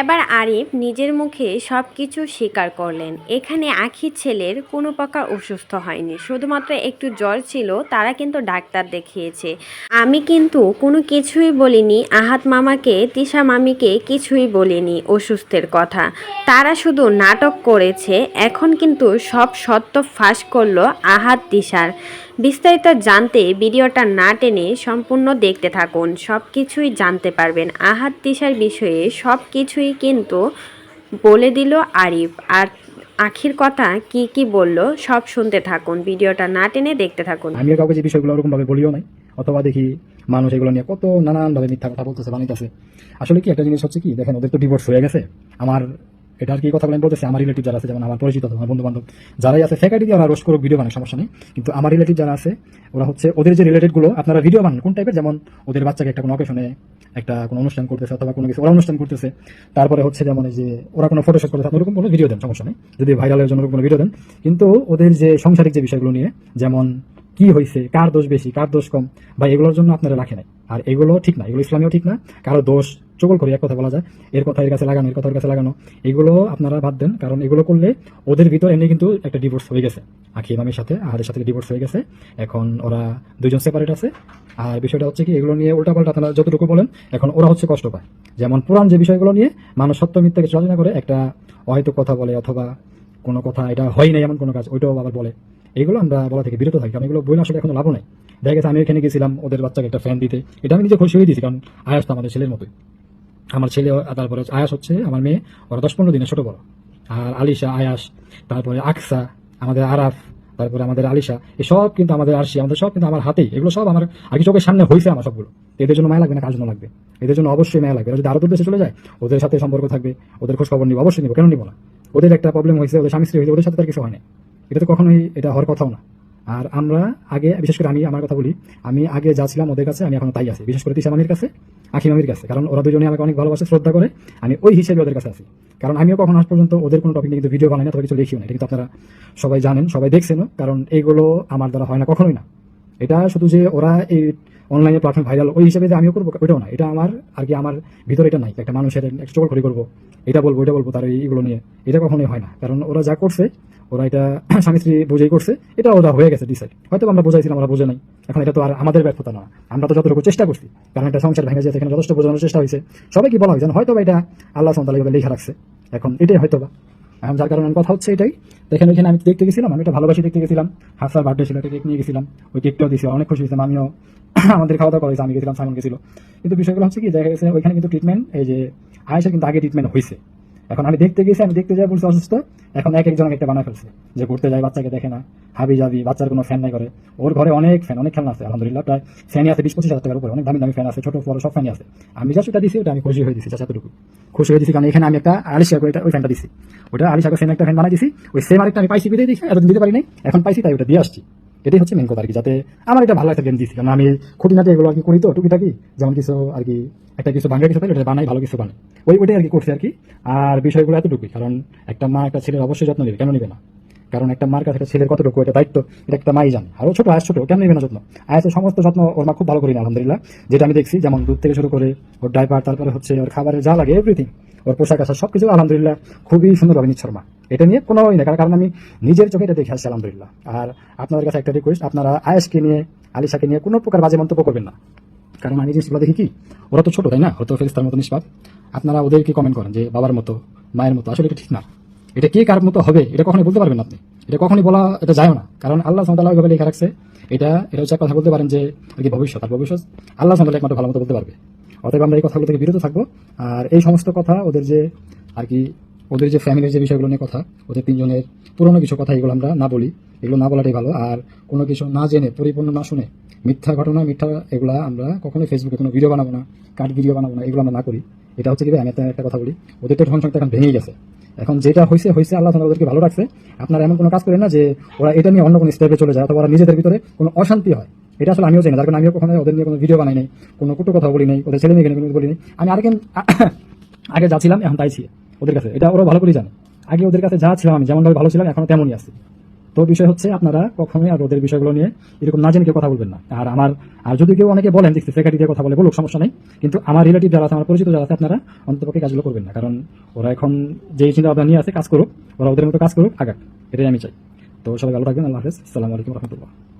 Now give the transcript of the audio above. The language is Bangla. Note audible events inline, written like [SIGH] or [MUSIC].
এবার আরিফ নিজের মুখে সব কিছু স্বীকার করলেন। এখানে আখির ছেলের কোনো প্রকার অসুস্থ হয়নি। শুধুমাত্র একটু জ্বর ছিল, তারা কিন্তু ডাক্তার দেখিয়েছে। আমি কিন্তু কোনো কিছুই বলিনি, আহাত মামাকে, তিশা মামিকে কিছুই বলিনি অসুস্থের কথা। তারা শুধু নাটক করেছে, এখন কিন্তু সব সত্য ফাঁস করল আহাত, তিশার। বিস্তারিত জানতে ভিডিওটা না টেনে সম্পূর্ণ দেখতে থাকুন সব কিছুই জানতে পারবেন। আহাত তিশার বিষয়ে সব কিছুই কিন্তু বলে দিল আরিফ। আর আখির কথা কি কি বলল, সব শুনতে থাকুন। ভিডিওটা না টেনে দেখতে থাকুন। আমিও কাউকে যে বিষয়গুলো ওরকম ভাবে বলিও নাই, অথবা দেখি মানুষ এগুলো নিয়ে কত নানানভাবে মিথ্যা কথা বলতেছে, বানাইতেছে। আসলে কি একটা জিনিস হচ্ছে কি, দেখেন ওদের তো ডিভোর্স হয়ে গেছে। আমার এটা আর কি কথা বলে বলতেছে আমার রিলেটিভ যারা আছে, যেমন আমার পরিচিত আমার বন্ধু বান্ধব যারাই আছে ফ্যাকাল্টি দিয়ে ওরা রোস্ট করুক ভিডিও বানায় সমস্যা নেই। কিন্তু আমার রিলেটিভ যারা আছে, ওরা হচ্ছে ওদের যে রিলেটেডগুলো, আপনারা ভিডিও বানান, কোন টাইপের যেমন ওদের বাচ্চাকে একটা কোনো অকেশনে একটা কোনো অনুষ্ঠান করতেছে, অথবা কোনো কিছু, ওরা অনুষ্ঠান করতেছে। তারপরে হচ্ছে যেমন যে ওরা কোনো ফটোশুট করতেছে আপনি ওরকম কোনো ভিডিও দেন, সমস্যা নেই। যদি ভাইরালের জন্য কোনো ভিডিও দেন। কিন্তু ওদের যে সংসারিক যে বিষয়গুলো নিয়ে, যেমন কি হয়েছে কার দোষ বেশি? কার দোষ কম? বা এগুলোর জন্য আপনারা রাখে নাই। আর এগুলো ঠিক না, এগুলো ইসলামীয় ঠিক না। কারও দোষ চকল করে এক কথা বলা যায়। এর কথা এর কাছে লাগানো, এর কথা ওর কাছে লাগানো। এগুলো আপনারা বাদ দেন, কারণ এগুলো করলে ওদের ভিতর এমনি কিন্তু একটা ডিভোর্স হয়ে গেছে। আখি মামির সাথে, আহাদের সাথে ডিভোর্স হয়ে গেছে। এখন ওরা দুইজন সেপারেট আছে। আর বিষয়টা হচ্ছে কি, এগুলো নিয়ে উল্টাপাল্টা আপনারা যতটুকু বলেন, এখন ওরা হচ্ছে কষ্ট পায়। যেমন পুরান যে বিষয়গুলো নিয়ে মানুষ সত্য মিথ্যাকে চলাচনা করে, একটা হয়তো কথা বলে অথবা কোনো কথা, এটা হয় নাই এমন কোনো কাজ, ওইটাও আবার বলে। এগুলো আমরা বলা থেকে বিরত থাকি, কারণ এগুলো বই আসলে এখন লাভ নাই। দেখা গেছে আমি এখানে গেছিলাম ওদের বাচ্চাকে একটা ফ্যান দিতে। এটা আমি নিজে খুশি হয়ে দিয়েছি, কারণ আয়াস তো আমাদের ছেলের মতোই। আমার ছেলে, তারপরে আয়াস হচ্ছে আমার মেয়ে, ওরা দশ পনেরো দিনে ছোট বড়। আর আলিশা, আয়াস, তারপরে আকসা, আমাদের আরাফ, তারপরে আমাদের আলিশা এই সব কিন্তু আমাদের আরশি, আমাদের সব কিন্তু আমার হাতেই। এগুলো সব আমার আগে চোখের সামনে হয়েছে আমার সবগুলো। এদের জন্য মায়া লাগবে না, কার জন্য লাগবে? এদের জন্য অবশ্যই মায়া লাগবে। যদি আরও দূর দেশে চলে যায়, ওদের সাথে সম্পর্ক থাকবে, ওদের খোঁজ খবর নিব, অবশ্যই নিব, কেন নিব না? ওদের একটা প্রবলেম হয়েছে ওদের স্বামী স্ত্রী হয়েছে ওদের সাথে তার কিছু হয় না এটা তো কখনোই এটা হওয়ার কথাও না। আর আমরা আগে, বিশেষ করে আমি আমার কথা বলি, আমি আগে যা ছিলাম ওদের কাছে, আমি এখন তাই আছি। বিশেষ করে তিশা মামির কাছে, আখি মামির কাছে। কারণ ওরা দুজনে আমাকে অনেক ভালোবাসে, শ্রদ্ধা করে। আমি ওই হিসেবে ওদের কাছে আছি। কারণ আমিও কখনো আজ পর্যন্ত ওদের কোনো টপিক নিয়ে কিন্তু ভিডিও বানাই না, তবে কিছু লিখিও না। কিন্তু আপনারা সবাই জানেন, সবাই দেখছেনও। কারণ এইগুলো আমার দ্বারা হয় না কখনোই না। এটা শুধু যে ওরা এই অনলাইনে প্ল্যাটফর্ম ভাইরাল ওই হিসেবে যে আমিও করব, ওইটাও না। এটা আমার, আর কি আমার ভিতরে এটা নাই। একটা মানুষের চোখ করে করব। এটা বলব এটা বলব, তার এইগুলো নিয়ে। এটা কখনোই হয় না। কারণ ওরা যা করছে ওরা এটা [CLEARS THROAT] স্বামী স্ত্রী বুঝেই করছে, এটা ওরা হয়ে গেছে ডিসাইড হয়তো আমরা বোঝাইছিলাম আমরা বোঝে নাই। এখন এটা তো আর আমাদের ব্যর্থতা না। আমরা তো যতটুকু চেষ্টা করছি, কারণ একটা সংসার ভেঙে যেতে এখানে যথেষ্ট বোঝানোর চেষ্টা হয়েছে। সবাই কি বলা হয়েছে হয়তো এটা আল্লাহ সন্তাল লেখা রাখছে। এখন এটাই হয়তো বা এখন যার কারণে কথা হচ্ছে এটাই। দেখেন, ওইখানে আমি দেখতে গেছিলাম, আমি এটা ভালোবাসি দেখতে গেছিলাম। হাসার বার্থডে ছিল, একটা কেক নিয়ে গেছিলাম। ওই কেকটাও দিয়েছিল অনেক খুশি হয়েছিলাম আমিও [CLEARS THROAT] আমাদের খাওয়া দাওয়া করেছি আমি গেছিলাম, সাইমন গেছিল। কিন্তু বিষয়গুলো হচ্ছে কি, দেখা গেছে, ওইখানে কিন্তু ট্রিটমেন্ট এই যে আয়েসা কিন্তু আগে ট্রিটমেন্ট হয়েছে এখন আমি দেখতে গেছি, আমি দেখতে যাই বলছি অসুস্থ। এখন এক একজন একটা বানা ফেলছে। যে ঘুরতে যায়, বাচ্চাকে দেখে না, হাবি যাবি বাচ্চার কোনো ফ্যান নাই করে ওর ঘরে অনেক ফ্যান অনেক খেলনা আছে, আলহামদুলিল্লাহ। প্রায় ফ্যানই আছে বিশ পঁচিশ হাজার টাকার উপরে। অনেক দামি দামি ফ্যান আছে, ছোট, বড়, সব ফ্যানই আছে। আমি যা সেটা দিছি, ওটা আমি খুশি হয়ে দিছি, যা এতটুকু খুশি হয়ে দিছি কারণ এখানে আমি একটা আলিশা করে ওই ফ্যানটা দিছি। ওটা আলিশাকে সেম একটা ফ্যান বানাই দিছি, ওই সেম আরেকটা আমি পাইছি বিদে দিছি এতদিন দিতে পারি নাই এখন পাইছি, তাই ওটা দিয়ে আসছি। এটাই হচ্ছে মেন কথা আর কি যাতে আমার এটা ভালো একটা গেম দিয়েছি কারণ আমি খুঁটিনাটি এগুলো আর কি করি তো, টুকিটাকি, যেমন কিছু আর কি, একটা কিছু বাঙালি কিছু থাকলে ওটা বানাই, ভালো কিছু বানাই। ওই, ওইটাই আর কি করছি আর কি। আর বিষয়গুলো এতটুকুই, কারণ একটা মা, একটা ছেলের অবশ্যই যত্ন নেবে, কেন নেবে না? কারণ একটা মার কাছে ছেলের কতটুকু এটা দায়িত্ব? এটা একটা মাই জানে। আরও ছোটো, আয়াস ছোটো কেন নেবে না যত্ন? আয়াসের সমস্ত যত্ন ওর মা খুব ভালো করি না আলহামদুলিল্লাহ। যেটা আমি দেখছি, যেমন দুধ থেকে শুরু করে ওর ডাইপার তারপরে হচ্ছে ওর খাবারের যা লাগে এভরিথিং ওর পোশাক আশাক সবকিছু, আলহামদুলিল্লাহ, খুবই সুন্দরভাবে নিচ্ছে ওর মা। এটা নিয়ে কোনো না কারণ আমি নিজের চোখে এটা দেখে আসছি, আলহামদুলিল্লাহ। আর আপনাদের কাছে একটা রিকোয়েস্ট আপনারা আয়েসকে নিয়ে, আলিশাকে নিয়ে কোনো প্রকার বাজে মন্তব্য করবেন না। কারণ আমি জিনিসগুলো দেখি কি? ওরা তো ছোটো, তাই না? ওরা তো ফেরিস্তার মতো নিষ্পাপ। আপনারা ওদেরকে কমেন্ট করেন যে, বাবার মতো, মায়ের মতো, আসলে এটা ঠিক না। এটা কে কার মতো হবে, এটা কখনোই বলতে পারবেন আপনি। এটা কখনই বলা, এটা যায় না। কারণ আল্লাহ সামতাল্লাহ ওইভাবে লেখা রাখছে, এটা এটা হচ্ছে কথা বলতে পারেন যে আর কি ভবিষ্যৎ? আর ভবিষ্যৎ, আল্লাহ সামতাল্লাহ একমাত্র ভালো মতো বলতে পারবে। অতএব আমরা এই কথাগুলো থেকে বিরত থাকব। আর এই সমস্ত কথা, ওদের যে, আর কি, ওদের যে ফ্যামিলির যে বিষয়গুলো নিয়ে কথা, ওদের তিনজনের পুরনো কিছু কথা, এগুলো আমরা না বলি। এগুলো না বলাটাই ভালো। আর কোনো কিছু না জেনে, পরিপূর্ণ না শুনে, মিথ্যা ঘটনা, মিথ্যা এগুলা আমরা কখনোই ফেসবুকে কোনো ভিডিও বানাবো না কাট ভিডিও বানাবো না, এগুলো আমরা না করি। এটা হচ্ছে কি আমি একটা কথা বলি। ওদের তো সংখ্যা এখন ভেঙেই গেছে। এখন যেটা হয়েছে হয়েছে আল্লাহ তোমরা ওদেরকে ভালো রাখছে। আপনারা এমন কোনো কাজ করেন না যে ওরা এটা নিয়ে অন্য কোনো স্টেপে চলে যায়, অথবা ওরা নিজেদের ভিতরে কোনো অশান্তি হয়। এটা আসলে আমিও জানি না, যার কারণে আমিও কখনো ওদের নিয়ে কোনো ভিডিও বানাই নাই, কোনো কুটো কথা বলি নাই, ওদের ছেলে মেয়ে কোনো বলি আমি আরেক আগে যাচ্ছিলাম এখন তাই ছিল ওদের কাছে। এটা ওরা ভালো করে জানে। আগে ওদের কাছে যা ছিলাম আমি, যেমনভাবে ভালো ছিলাম, এখনও তেমনই আছি। তো বিষয় হচ্ছে আপনারা কখনোই আর রোদের বিষয়গুলো নিয়ে এরকম না জেনে কেউ কথা বলবেন না। আর আমার, আর যদি কেউ অনেকে বলেন যে ফ্রেকাটি দিয়ে কথা বলে, বলুক, সমস্যা নেই। কিন্তু আমার রিলেটিভ যারা আছে, আমার পরিচিত যারা আছে, আপনারা অন্তপক্ষে কাজগুলো করবেন না। কারণ ওরা এখন যেই চিন্তা ভাবনা নিয়ে আছে, কাজ করুক, ওরা ওদের মতো কাজ করুক, আগাক। এটাই আমি চাই। তো সবাই ভালো থাকবেন, আল্লাহ হাফেজ। আসসালামু আলাইকুম রহমতুল্লাহ।